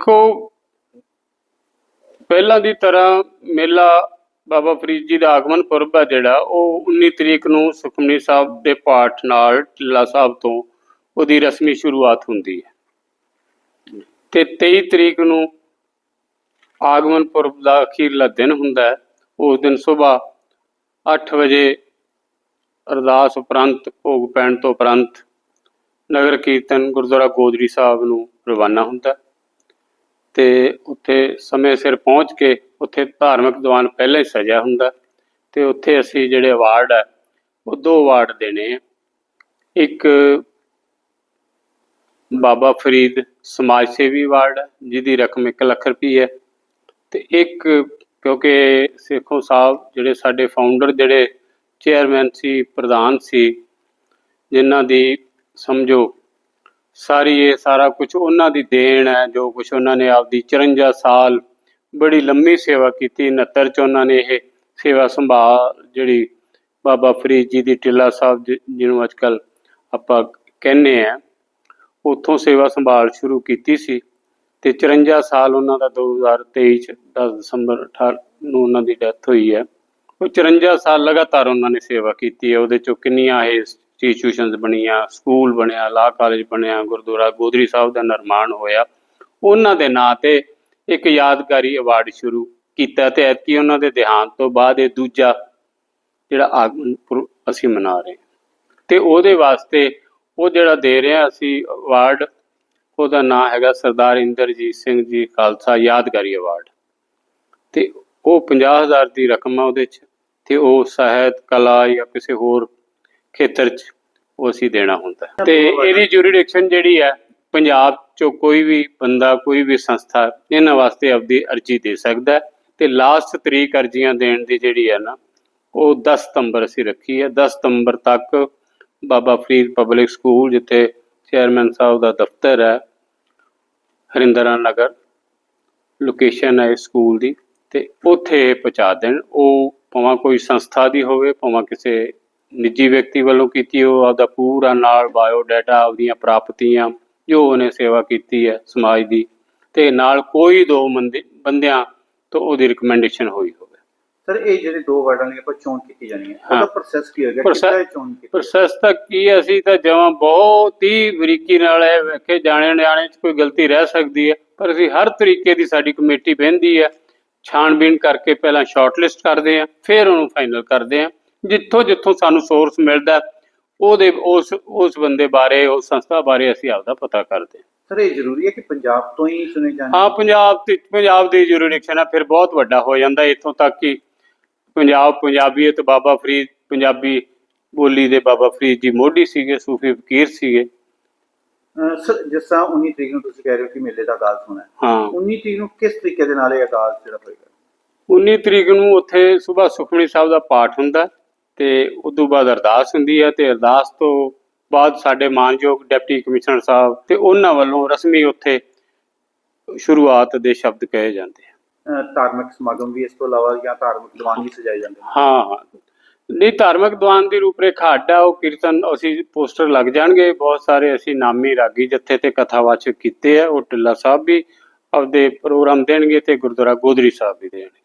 ਦੇਖੋ, ਪਹਿਲਾਂ ਦੀ ਤਰ੍ਹਾਂ ਮੇਲਾ ਬਾਬਾ ਫਰੀਦ ਜੀ ਦਾ ਆਗਮਨ ਪੁਰਬ ਹੈ ਜਿਹੜਾ, ਉਹ 19 ਤਰੀਕ ਨੂੰ ਸੁਖਮਨੀ ਸਾਹਿਬ ਦੇ ਪਾਠ ਨਾਲ ਟਿੱਲਾ ਸਾਹਿਬ ਤੋਂ ਉਹਦੀ ਰਸਮੀ ਸ਼ੁਰੂਆਤ ਹੁੰਦੀ ਹੈ। ਤੇ 23 ਤਰੀਕ ਨੂੰ ਆਗਮਨ ਪੁਰਬ ਦਾ ਅਖੀਰਲਾ ਦਿਨ ਹੁੰਦਾ ਹੈ। ਉਸ ਦਿਨ ਸਵੇਰ 8 ਵਜੇ ਅਰਦਾਸ ਉਪਰੰਤ, ਭੋਗ ਪੈਣ ਤੋਂ ਉਪਰੰਤ ਨਗਰ ਕੀਰਤਨ ਗੁਰਦੁਆਰਾ ਗੋਦਰੀ ਸਾਹਿਬ ਨੂੰ ਰਵਾਨਾ ਹੁੰਦਾ ਹੈ। ਤੇ ਉੱਥੇ ਸਮੇਂ ਸਿਰ ਪਹੁੰਚ ਕੇ ਉੱਥੇ ਧਾਰਮਿਕ ਦੀਵਾਨ ਪਹਿਲਾਂ ਹੀ ਸਜਿਆ ਹੁੰਦਾ ਤੇ ਉੱਥੇ ਅਸੀਂ ਜਿਹੜੇ ਅਵਾਰਡ ਹੈ, ਉਹ ਦੋ ਅਵਾਰਡ ਦੇਣੇ ਆ। ਇੱਕ ਬਾਬਾ ਫਰੀਦ ਸਮਾਜ ਸੇਵੀ ਅਵਾਰਡ ਹੈ, ਜਿਹਦੀ ਰਕਮ 1 ਲੱਖ ਰੁਪਏ ਹੈ। ਤੇ ਇੱਕ ਕਿਉਂਕਿ ਸੇਖੋਂ ਸਾਹਿਬ ਜਿਹੜੇ ਸਾਡੇ ਫਾਊਂਡਰ ਜਿਹੜੇ ਚੇਅਰਮੈਨ ਸੀ, ਪ੍ਰਧਾਨ ਸੀ, ਜਿਨ੍ਹਾਂ ਦੀ ਸਮਝੋ ਸਾਰੀ ਇਹ ਸਾਰਾ ਕੁਝ ਉਹਨਾਂ ਦੀ ਦੇਣ ਹੈ, ਜੋ ਕੁਝ ਉਹਨਾਂ ਨੇ ਆਪਦੀ 54 ਸਾਲ ਬੜੀ ਲੰਮੀ ਸੇਵਾ ਕੀਤੀ 69 ਚ ਉਹਨਾਂ ਨੇ ਇਹ ਸੇਵਾ ਸੰਭਾਲ ਜਿਹੜੀ ਬਾਬਾ ਫਰੀਦ ਜੀ ਦੀ ਟਿੱਲਾ ਸਾਹਿਬ ਜਿ- ਜਿਹਨੂੰ ਅੱਜ ਕੱਲ ਆਪਾਂ ਕਹਿੰਦੇ ਆ ਉੱਥੋਂ ਸੇਵਾ ਸੰਭਾਲ ਸ਼ੁਰੂ ਕੀਤੀ ਸੀ ਤੇ 54 ਸਾਲ ਉਹਨਾਂ ਦਾ 2023 ਚ 10 ਦਸੰਬਰ 18 ਨੂੰ ਉਹਨਾਂ ਦੀ ਡੈਥ ਹੋਈ ਹੈ। ਉਹ 54 ਸਾਲ ਲਗਾਤਾਰ ਉਹਨਾਂ ਨੇ ਸੇਵਾ ਕੀਤੀ ਹੈ, ਉਹਦੇ ਚੋਂ ਕਿੰਨੀਆਂ ਇਹ ਇੰਸਟੀਟਿਊਸ਼ਨਸ ਬਣੀਆਂ ਸਕੂਲ ਬਣਿਆ ਲਾ ਕਾਲਜ ਬਣਿਆ, ਗੁਰਦੁਆਰਾ, ਗੋਦਰੀ ਸਾਹਿਬ ਦਾ ਨਿਰਮਾਣ ਹੋਇਆ। ਉਹਨਾਂ ਦੇ ਨਾਂ ਤੇ ਇੱਕ ਯਾਦਗਾਰੀ ਅਵਾਰਡ ਸ਼ੁਰੂ ਕੀਤਾ ਤੇ ਐਤਕੀ ਉਹਨਾਂ ਦੇ ਦੇਹਾਂਤ ਤੋਂ ਬਾਅਦ ਇਹ ਦੂਜਾ ਜਿਹੜਾ ਆਗਮਨ ਅਸੀਂ ਮਨਾ ਰਹੇ ਹਾਂ। ਤੇ ਉਹਦੇ ਵਾਸਤੇ ਉਹ ਜਿਹੜਾ ਦੇ ਰਿਹਾ ਅਸੀਂ ਅਵਾਰਡ ਉਹਦਾ ਨਾਂ ਹੈਗਾ ਸਰਦਾਰ ਇੰਦਰਜੀਤ ਸਿੰਘ ਜੀ ਖਾਲਸਾ ਯਾਦਗਾਰੀ ਅਵਾਰਡ ਤੇ ਉਹ 50000 ਦੀ ਰਕਮ ਆ ਉਹਦੇ ਚ। ਤੇ ਉਹ ਸਾਹਿਤ, ਕਲਾ ਜਾਂ ਕਿਸੇ ਹੋਰ ਖੇਤਰ ਚ ਉਹ ਅਸੀਂ ਦੇਣਾ ਹੁੰਦਾ। ਤੇ ਇਹਦੀ ਜੁਰੀਡਿਕਸ਼ਨ ਜਿਹੜੀ ਹੈ ਪੰਜਾਬ ਚੋਂ ਕੋਈ ਵੀ ਬੰਦਾ ਕੋਈ ਵੀ ਸੰਸਥਾ ਇਹਨਾਂ ਵਾਸਤੇ ਆਪਦੀ ਅਰਜ਼ੀ ਦੇ ਸਕਦਾ ਤੇ ਲਾਸਟ ਤਰੀਕ ਅਰਜ਼ੀਆਂ ਦੇਣ ਦੀ ਜਿਹੜੀ ਹੈ ਨਾ ਉਹ 10 ਸਤੰਬਰ ਅਸੀਂ ਰੱਖੀ ਹੈ। 10 ਸਤੰਬਰ ਤੱਕ ਬਾਬਾ ਫਰੀਦ ਪਬਲਿਕ ਸਕੂਲ ਜਿੱਥੇ ਚੇਅਰਮੈਨ ਸਾਹਿਬ ਦਾ ਦਫ਼ਤਰ ਹੈ ਹਰਿੰਦਰਾ ਨਗਰ ਲੋਕੇਸ਼ਨ ਹੈ ਸਕੂਲ ਦੀ। ਤੇ ਉੱਥੇ ਪਹੁੰਚਾ ਦੇਣ। ਉਹ ਭਾਵੇਂ ਕੋਈ ਸੰਸਥਾ ਦੀ ਹੋਵੇ ਭਾਵੇਂ ਕਿਸੇ ਨਿੱਜੀ ਵਿਅਕਤੀ ਵੱਲੋਂ ਕੀਤੀ ਉਹ ਆਪਦਾ ਪੂਰਾ ਨਾਲ ਬਾਇਓ ਡਾਟਾ ਆਪਦੀਆਂ ਪ੍ਰਾਪਤੀਆਂ ਜੋ ਉਹਨੇ ਸੇਵਾ ਕੀਤੀ ਹੈ ਸਮਾਜ ਦੀ ਤੇ ਨਾਲ ਕੋਈ ਦੋ ਬੰਦੇ- ਬੰਦਿਆਂ ਤੋਂ ਉਹਦੀ ਰਿਕਮੈਂਡੇਸ਼ਨ ਹੋਈ ਹੋਵੇ। ਸਰ ਇਹ ਜਿਹੜੇ ਦੋ ਵਰਡਾਂ ਦੀ ਆਪਾਂ ਚੋਣ ਕੀਤੀ ਜਾਣੀ ਹੈ। ਉਹਦਾ ਪ੍ਰੋਸੈਸ ਕੀ ਹੋਏਗਾ? ਇਹ ਚੋਣ ਕੀਤੀ? ਪ੍ਰੋਸੈਸ ਤਾਂ ਕੀ ਹੈ, ਅਸੀਂ ਤਾਂ ਜਮਾਂ ਬਹੁਤ ਹੀ ਬਰੀਕੀ ਨਾਲ ਇਹ ਵੇਖੇ ਜਾਣੇ ਨਿਆਣੇ ਚ ਕੋਈ ਗਲਤੀ ਰਹਿ ਸਕਦੀ ਹੈ ਪਰ ਅਸੀਂ ਹਰ ਤਰੀਕੇ ਦੀ ਸਾਡੀ ਕਮੇਟੀ ਬਹਿੰਦੀ ਹੈ ਛਾਣਬੀਣ ਕਰਕੇ ਪਹਿਲਾਂ ਸ਼ਾਰਟਲਿਸਟ ਕਰਦੇ ਹਾਂ ਫਿਰ ਉਹਨੂੰ ਫਾਈਨਲ ਕਰਦੇ ਹਾਂ। ਜਿੱਥੋਂ ਜਿੱਥੋਂ ਸਾਨੂੰ ਸੋਰਸ ਮਿਲਦਾ ਉਹਦੇ ਉਸ ਉਸ ਬੰਦੇ ਬਾਰੇ ਉਸ ਸੰਸਥਾ ਬਾਰੇ ਅਸੀਂ ਆਪਦਾ ਪਤਾ ਕਰਦੇ ਹਾਂ। ਸਰ ਇਹ ਜ਼ਰੂਰੀ ਹੈ ਕਿ ਪੰਜਾਬ ਤੋਂ ਹੀ ਚੁਣੇ ਜਾਣ। ਹਾਂ ਪੰਜਾਬ ਤੇ ਪੰਜਾਬ ਦੀ ਜੁਰੀਡਿਕਸ਼ਨ ਆ ਫਿਰ ਬਹੁਤ ਵੱਡਾ ਹੋ ਜਾਂਦਾ ਇੱਥੋਂ ਤੱਕ ਕਿ ਪੰਜਾਬ ਪੰਜਾਬੀਅਤ ਬਾਬਾ ਫਰੀਦ ਪੰਜਾਬੀ ਬੋਲੀ ਦੇ ਬਾਬਾ ਫਰੀਦ ਜੀ ਮੋਢੀ ਸੀਗੇ ਸੂਫੀ ਫਕੀਰ ਸੀਗੇ। ਸਰ ਜਿਸ ਤਰ੍ਹਾਂ 19 ਤਰੀਕ ਨੂੰ ਤੁਸੀਂ ਕਹਿ ਰਹੇ ਹੋ ਕਿ ਮੇਲੇ ਦਾ ਆਗਾਜ਼ ਹੋਣਾ ਹੈ। ਹਾਂ। 19 ਤਰੀਕ ਨੂੰ ਕਿਸ ਤਰੀਕੇ ਦੇ ਨਾਲ ਇਹ ਆਗਾਜ਼ ਜਿਹੜਾ ਹੋਏਗਾ? 19 ਤਰੀਕ ਨੂੰ ਉੱਥੇ ਸਵੇਰ ਸੁਖਮਨੀ ਸਾਹਿਬ ਦਾ ਪਾਠ ਹੁੰਦਾ। ਤੇ ਉਸ ਤੋਂ ਬਾਅਦ ਅਰਦਾਸ ਹੁੰਦੀ ਹੈ ਤੇ ਅਰਦਾਸ ਤੋਂ ਬਾਅਦ ਸਾਡੇ ਮਾਨਯੋਗ ਡਿਪਟੀ ਕਮਿਸ਼ਨਰ ਸਾਹਿਬ ਤੇ ਉਹਨਾਂ ਵੱਲੋਂ ਰਸਮੀ ਉੱਥੇ ਸ਼ੁਰੂਆਤ ਦੇ ਸ਼ਬਦ ਕਹੇ ਜਾਂਦੇ ਆ। ਧਾਰਮਿਕ ਸਮਾਗਮ ਵੀ ਇਸ ਤੋਂ ਇਲਾਵਾ ਜਾਂ ਧਾਰਮਿਕ ਦੀਵਾਨ ਵੀ ਸਜਾਏ ਜਾਂਦੇ ਹਾਂ ਨਹੀਂ ਧਾਰਮਿਕ ਦੀਵਾਨ ਦੀ ਰੂਪਰੇਖਾ ਅੱਡਾ ਉਹ ਕੀਰਤਨ ਅਸੀਂ ਪੋਸਟਰ ਲੱਗ ਜਾਣਗੇ। ਬਹੁਤ ਸਾਰੇ ਅਸੀਂ ਨਾਮੀ ਰਾਗੀ ਜੱਥੇ ਤੇ ਕਥਾਵਾਚਕ ਕੀਤੇ ਆ। ਉਹ ਟਿੱਲਾ ਸਾਹਿਬ ਵੀ ਆਪਦੇ ਪ੍ਰੋਗਰਾਮ ਦੇਣਗੇ ਤੇ ਗੁਰਦੁਆਰਾ ਗੋਦਰੀ ਸਾਹਿਬ ਵੀ ਦੇਣਗੇ।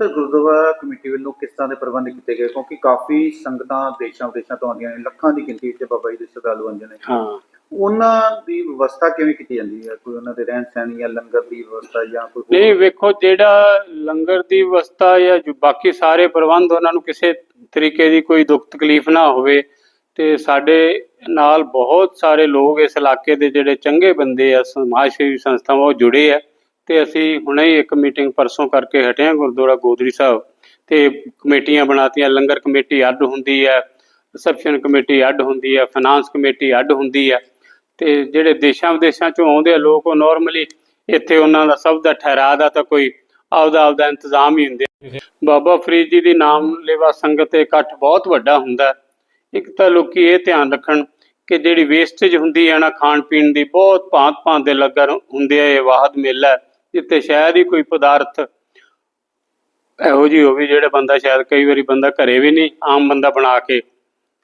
ਸਰ ਗੁਰਦੁਆਰਾ ਕਮੇਟੀ ਵੱਲੋਂ ਕਿਸ ਤਰ੍ਹਾਂ ਦੇ ਪ੍ਰਬੰਧ ਕੀਤੇ ਗਏ? ਕਿਉਂਕਿ ਕਾਫੀ ਸੰਗਤਾਂ ਦੇਸ਼ਾਂ ਵਿਦੇਸ਼ਾਂ ਤੋਂ ਆਉਂਦੀਆਂ ਨੇ ਲੱਖਾਂ ਦੀ ਗਿਣਤੀ ਵਿੱਚ ਬਾਬਾ ਜੀ ਦੇ ਸ਼ਰਧਾਲੂ ਆਉਂਦੇ ਨੇ। ਹਾਂ। ਉਹਨਾਂ ਦੀ ਵਿਵਸਥਾ ਕਿਵੇਂ ਕੀਤੀ ਜਾਂਦੀ ਹੈ? ਕੋਈ ਉਹਨਾਂ ਦੇ ਰਹਿਣ ਸਹਿਣ ਜਾਂ ਲੰਗਰ ਦੀ ਵਿਵਸਥਾ ਜਾਂ ਕੋਈ? ਨਹੀਂ ਵੇਖੋ ਜਿਹੜਾ ਲੰਗਰ ਦੀ ਵਿਵਸਥਾ ਜਾਂ ਜੋ ਬਾਕੀ ਸਾਰੇ ਪ੍ਰਬੰਧ ਉਹਨਾਂ ਨੂੰ ਕਿਸੇ ਤਰੀਕੇ ਦੀ ਕੋਈ ਦੁੱਖ ਤਕਲੀਫ ਨਾ ਹੋਵੇ ਤੇ ਸਾਡੇ ਨਾਲ ਬਹੁਤ ਸਾਰੇ ਲੋਕ ਇਸ ਇਲਾਕੇ ਦੇ ਜਿਹੜੇ ਚੰਗੇ ਬੰਦੇ ਆ ਸਮਾਜ ਸੇਵੀ ਸੰਸਥਾਵਾਂ ਉਹ ਜੁੜੇ ਆ। ਤੇ ਅਸੀਂ ਹੁਣੇ ਹੀ ਇੱਕ ਮੀਟਿੰਗ ਪਰਸੋਂ ਕਰਕੇ ਹਟੇ ਹਾਂ ਗੁਰਦੁਆਰਾ ਗੋਦਰੀ ਸਾਹਿਬ। ਤੇ ਕਮੇਟੀਆਂ ਬਣਾਤੀਆਂ, ਲੰਗਰ ਕਮੇਟੀ ਅੱਡ ਹੁੰਦੀ ਹੈ ਰਿਸੈਪਸ਼ਨ ਕਮੇਟੀ ਅੱਡ ਹੁੰਦੀ ਹੈ ਫਾਈਨਾਂਸ ਕਮੇਟੀ ਅੱਡ ਹੁੰਦੀ ਹੈ। ਤੇ ਜਿਹੜੇ ਦੇਸ਼ਾਂ ਵਿਦੇਸ਼ਾਂ ਚੋਂ ਆਉਂਦੇ ਆ ਲੋਕ, ਉਹ ਨਾਰਮਲੀ ਇੱਥੇ ਉਹਨਾਂ ਦਾ ਸਭ ਦਾ ਠਹਿਰਾ ਦਾ ਤਾਂ ਕੋਈ ਆਪਦਾ ਆਪਦਾ ਇੰਤਜ਼ਾਮ ਹੀ ਹੁੰਦੇ ਬਾਬਾ ਫਰੀਦ ਜੀ ਦੀ ਨਾਮ ਲੇਵਾ ਸੰਗਤ ਤੇ ਇਕੱਠ ਬਹੁਤ ਵੱਡਾ ਹੁੰਦਾ ਇੱਕ ਤਾਂ ਲੋਕੀ ਇਹ ਧਿਆਨ ਰੱਖਣ ਕਿ ਜਿਹੜੀ ਵੇਸਟੇਜ ਹੁੰਦੀ ਹੈ ਨਾ, ਖਾਣ ਪੀਣ ਦੀ, ਬਹੁਤ ਭਾਂਤ ਭਾਂਤ ਦੇ ਲੰਗਰ ਹੁੰਦੇ ਆ, ਇਹ ਵਾਹਦ ਮੇਲਾ ਹੈ, ਜਿੱਥੇ ਸ਼ਾਇਦ ਹੀ ਕੋਈ ਪਦਾਰਥ ਇਹੋ ਜਿਹੀ ਹੋਵੇ ਜਿਹੜੇ ਬੰਦਾ ਸ਼ਾਇਦ ਕਈ ਵਾਰੀ ਬੰਦਾ ਘਰੇ ਵੀ ਨਹੀਂ ਆਮ ਬੰਦਾ ਬਣਾ ਕੇ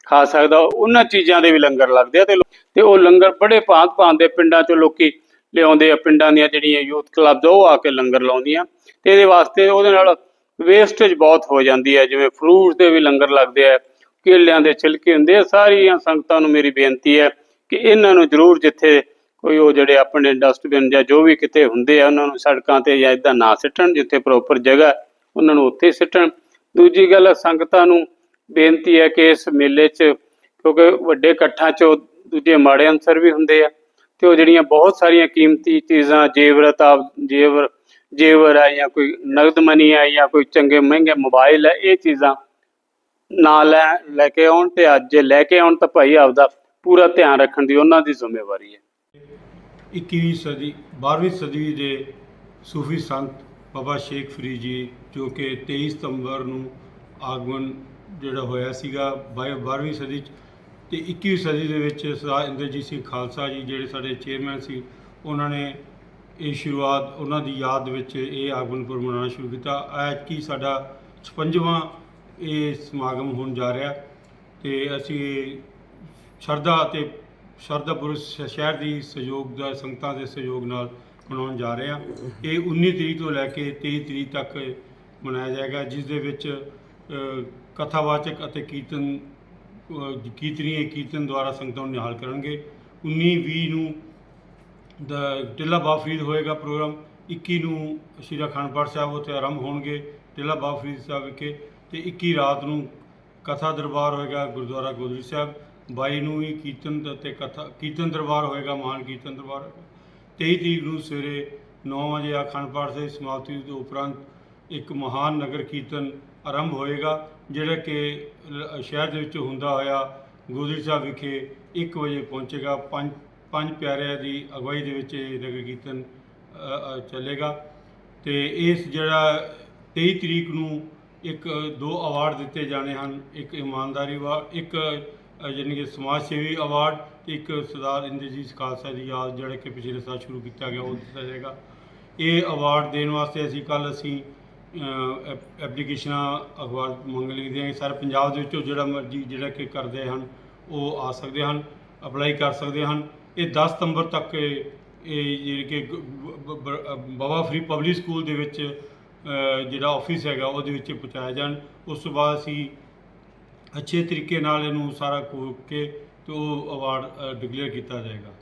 ਖਾ ਸਕਦਾ ਉਹਨਾਂ ਚੀਜ਼ਾਂ ਦੇ ਵੀ ਲੰਗਰ ਲੱਗਦੇ ਆ ਤੇ ਤੇ ਉਹ ਲੰਗਰ ਬੜੇ ਭਾਂਤ ਭਾਂਤ ਦੇ ਪਿੰਡਾਂ ਚੋਂ ਲੋਕੀ ਲਿਆਉਂਦੇ ਆ ਪਿੰਡਾਂ ਦੀਆਂ ਜਿਹੜੀਆਂ ਯੂਥ ਕਲੱਬਸ ਉਹ ਆ ਕੇ ਲੰਗਰ ਲਾਉਂਦੀਆਂ ਤੇ ਇਹਦੇ ਵਾਸਤੇ ਉਹਦੇ ਨਾਲ ਵੇਸਟੇਜ ਬਹੁਤ ਹੋ ਜਾਂਦੀ ਹੈ ਜਿਵੇਂ ਫਰੂਟਸ ਦੇ ਵੀ ਲੰਗਰ ਲੱਗਦੇ ਆ ਕੇਲਿਆਂ ਦੇ ਛਿਲਕੇ ਹੁੰਦੇ ਆ ਸਾਰੀਆਂ ਸੰਗਤਾਂ ਨੂੰ ਮੇਰੀ ਬੇਨਤੀ ਹੈ ਕਿ ਇਹਨਾਂ ਨੂੰ ਜ਼ਰੂਰ ਜਿੱਥੇ ਕੋਈ ਉਹ ਜਿਹੜੇ ਆਪਣੇ ਡਸਟਬਿਨ ਜਾਂ ਜੋ ਵੀ ਕਿਤੇ ਹੁੰਦੇ ਆ, ਉਹਨਾਂ ਨੂੰ ਸੜਕਾਂ ਤੇ ਜਾਂ ਇਦਾਂ ਨਾ ਸਿੱਟਣ, ਜਿੱਥੇ ਪ੍ਰੋਪਰ ਜਗ੍ਹਾ, ਉਹਨਾਂ ਨੂੰ ਉੱਥੇ ਸਿੱਟਣ। ਦੂਜੀ ਗੱਲ, ਸੰਗਤਾਂ ਨੂੰ ਬੇਨਤੀ ਹੈ ਕਿ ਇਸ ਮੇਲੇ 'ਚ, ਕਿਉਂਕਿ ਵੱਡੇ ਇਕੱਠਾਂ 'ਚ ਉਹ ਦੂਜੇ ਮਾੜੇ ਅਨਸਰ ਵੀ ਹੁੰਦੇ ਆ, ਤੇ ਉਹ ਜਿਹੜੀਆਂ ਬਹੁਤ ਸਾਰੀਆਂ ਕੀਮਤੀ ਚੀਜ਼ਾਂ ਜੇਵਰਤ ਆਪ ਜੇਵਰ ਜੇਵਰ ਆ ਜਾਂ ਕੋਈ ਨਗਦ ਮਨੀ ਆ ਜਾਂ ਕੋਈ ਚੰਗੇ ਮਹਿੰਗੇ ਮੋਬਾਈਲ ਹੈ ਇਹ ਚੀਜ਼ਾਂ ਨਾ ਲੈ ਲੈ ਕੇ ਆਉਣ ਤੇ ਅੱਜ ਲੈ ਕੇ ਆਉਣ ਤਾਂ ਭਾਈ ਆਪਦਾ ਪੂਰਾ ਧਿਆਨ ਰੱਖਣ ਦੀ ਉਹਨਾਂ ਦੀ ਜ਼ਿੰਮੇਵਾਰੀ ਹੈ। 21ਵੀਂ ਸਦੀ 12ਵੀਂ ਸਦੀ ਦੇ ਸੂਫੀ ਸੰਤ ਬਾਬਾ ਸ਼ੇਖ ਫਰੀਦ ਜੀ, ਜੋ ਕਿ 23 ਸਤੰਬਰ ਨੂੰ ਆਗਮਨ ਜਿਹੜਾ ਹੋਇਆ ਸੀਗਾ 12ਵੀਂ ਸਦੀ 'ਚ ਤੇ 21ਵੀਂ ਸਦੀ ਦੇ ਵਿੱਚ ਸਰਦਾਰ ਇੰਦਰਜੀਤ ਸਿੰਘ ਖਾਲਸਾ ਜੀ ਜਿਹੜੇ ਸਾਡੇ ਚੇਅਰਮੈਨ ਸੀ, ਉਹਨਾਂ ਨੇ ਇਹ ਸ਼ੁਰੂਆਤ ਉਹਨਾਂ ਦੀ ਯਾਦ ਵਿੱਚ ਇਹ ਆਗਮਨਪੁਰ ਮਨਾਉਣਾ ਸ਼ੁਰੂ ਕੀਤਾ। ਅੱਜ ਕੀ ਸਾਡਾ 56ਵਾਂ ਇਹ ਸਮਾਗਮ ਹੋਣ ਜਾ ਰਿਹਾ ਤੇ ਅਸੀਂ ਸ਼ਰਧਾ ਅਤੇ ਸ਼ਰਧਾ ਪੁਰਸ਼ ਸ਼ਹਿਰ ਦੀ ਸਹਿਯੋਗ ਦਾ ਸੰਗਤਾਂ ਦੇ ਸਹਿਯੋਗ ਨਾਲ ਮਨਾਉਣ ਜਾ ਰਹੇ ਹਾਂ। ਇਹ 19 ਤਰੀਕ ਤੋਂ ਲੈ ਕੇ 23 ਤਰੀਕ ਤੱਕ ਮਨਾਇਆ ਜਾਏਗਾ ਜਿਸ ਦੇ ਵਿੱਚ ਕਥਾਵਾਚਕ ਅਤੇ ਕੀਰਤਨ ਅ, ਕੀਰਤਨੀਏ ਕੀਰਤਨ ਦੁਆਰਾ ਸੰਗਤਾਂ ਨੂੰ ਨਿਹਾਲ ਕਰਨਗੇ। 19 20 ਨੂੰ ਦਾ ਟਿੱਲਾ ਬਾਬਾ ਫਰੀਦ ਹੋਏਗਾ ਪ੍ਰੋਗਰਾਮ 21 ਨੂੰ ਸ਼੍ਰੀ ਅਖੰਡ ਪਾਠ ਸਾਹਿਬ ਉੱਥੇ ਆਰੰਭ ਹੋਣਗੇ ਟਿੱਲਾ ਬਾਬਾ ਫਰੀਦ ਸਾਹਿਬ ਵਿਖੇ ਤੇ 21 ਰਾਤ ਨੂੰ ਕਥਾ ਦਰਬਾਰ ਹੋਏਗਾ ਗੁਰਦੁਆਰਾ ਗੋਦੜੀ ਸਾਹਿਬ। 22 ਨੂੰ ਵੀ ਕੀਰਤਨ ਅਤੇ ਕਥਾ ਕੀਰਤਨ ਦਰਬਾਰ ਹੋਏਗਾ ਮਹਾਨ ਕੀਰਤਨ ਦਰਬਾਰ ਹੋਏਗਾ। 23 ਤਰੀਕ ਨੂੰ ਸਵੇਰੇ 9 ਵਜੇ ਅਖੰਡ ਪਾਠ ਸਾਹਿਬ ਸਮਾਪਤੀ ਤੋਂ ਉਪਰੰਤ ਇੱਕ ਮਹਾਨ ਨਗਰ ਕੀਰਤਨ ਆਰੰਭ ਹੋਏਗਾ, ਜਿਹੜਾ ਕਿ ਸ਼ਹਿਰ ਦੇ ਵਿੱਚ ਹੁੰਦਾ ਹੋਇਆ ਗੋਦੜੀ ਸਾਹਿਬ ਵਿਖੇ 1 ਵਜੇ ਪਹੁੰਚੇਗਾ। ਪੰਜ ਪੰਜ ਪਿਆਰਿਆਂ ਦੀ ਅਗਵਾਈ ਦੇ ਵਿੱਚ ਇਹ ਨਗਰ ਕੀਰਤਨ ਚੱਲੇਗਾ। ਤੇ ਇਸ ਜਿਹੜਾ 23 ਤਰੀਕ ਨੂੰ ਇੱਕ, ਦੋ ਅਵਾਰਡ ਦਿੱਤੇ ਜਾਣੇ ਹਨ। ਇੱਕ ਇਮਾਨਦਾਰੀ ਅਵਾਰਡ ਇੱਕ ਯਾਨੀ ਕਿ ਸਮਾਜ ਸੇਵੀ ਅਵਾਰਡ ਤੇ ਇੱਕ ਸਰਦਾਰ ਇੰਦਰਜੀਤ ਖਾਲਸਾ ਦੀ ਯਾਦ ਜਿਹੜਾ ਕਿ ਪਿਛਲੇ ਸਾਲ ਸ਼ੁਰੂ ਕੀਤਾ ਗਿਆ, ਉਹ ਦਿੱਤਾ ਜਾਏਗਾ। ਇਹ ਅਵਾਰਡ ਦੇਣ ਵਾਸਤੇ ਅਸੀਂ ਕੱਲ ਅਸੀਂ ਐਪ- ਐਪਲੀਕੇਸ਼ਨਾਂ ਅਖਬਾਰ ਮੰਗ ਲਈ ਦੀਆਂ ਸਾਰੇ ਪੰਜਾਬ ਦੇ ਵਿੱਚੋਂ ਜਿਹੜਾ ਮਰਜ਼ੀ ਜਿਹੜਾ ਕਿ ਕਰਦੇ ਹਨ, ਉਹ ਆ ਸਕਦੇ ਹਨ, ਅਪਲਾਈ ਕਰ ਸਕਦੇ ਹਨ। ਇਹ 10 ਸਤੰਬਰ ਤੱਕ ਇਹ ਜਿਹੜੀ ਕਿ ਬ- ਬਾਬਾ ਫਰੀ ਪਬਲਿਕ ਸਕੂਲ ਦੇ ਵਿੱਚ ਜਿਹੜਾ ਆਫਿਸ ਹੈਗਾ, ਉਹਦੇ ਵਿੱਚ ਪਹੁੰਚਾਇਆ ਜਾਣ। ਉਸ ਤੋਂ ਬਾਅਦ ਅਸੀਂ ਅੱਛੇ ਤਰੀਕੇ ਨਾਲ ਇਹਨੂੰ ਸਾਰਾ ਕੋਕ ਕੇ ਤੇ ਉਹ ਅਵਾਰਡ ਡਿਕਲੇਅਰ ਕੀਤਾ ਜਾਏਗਾ।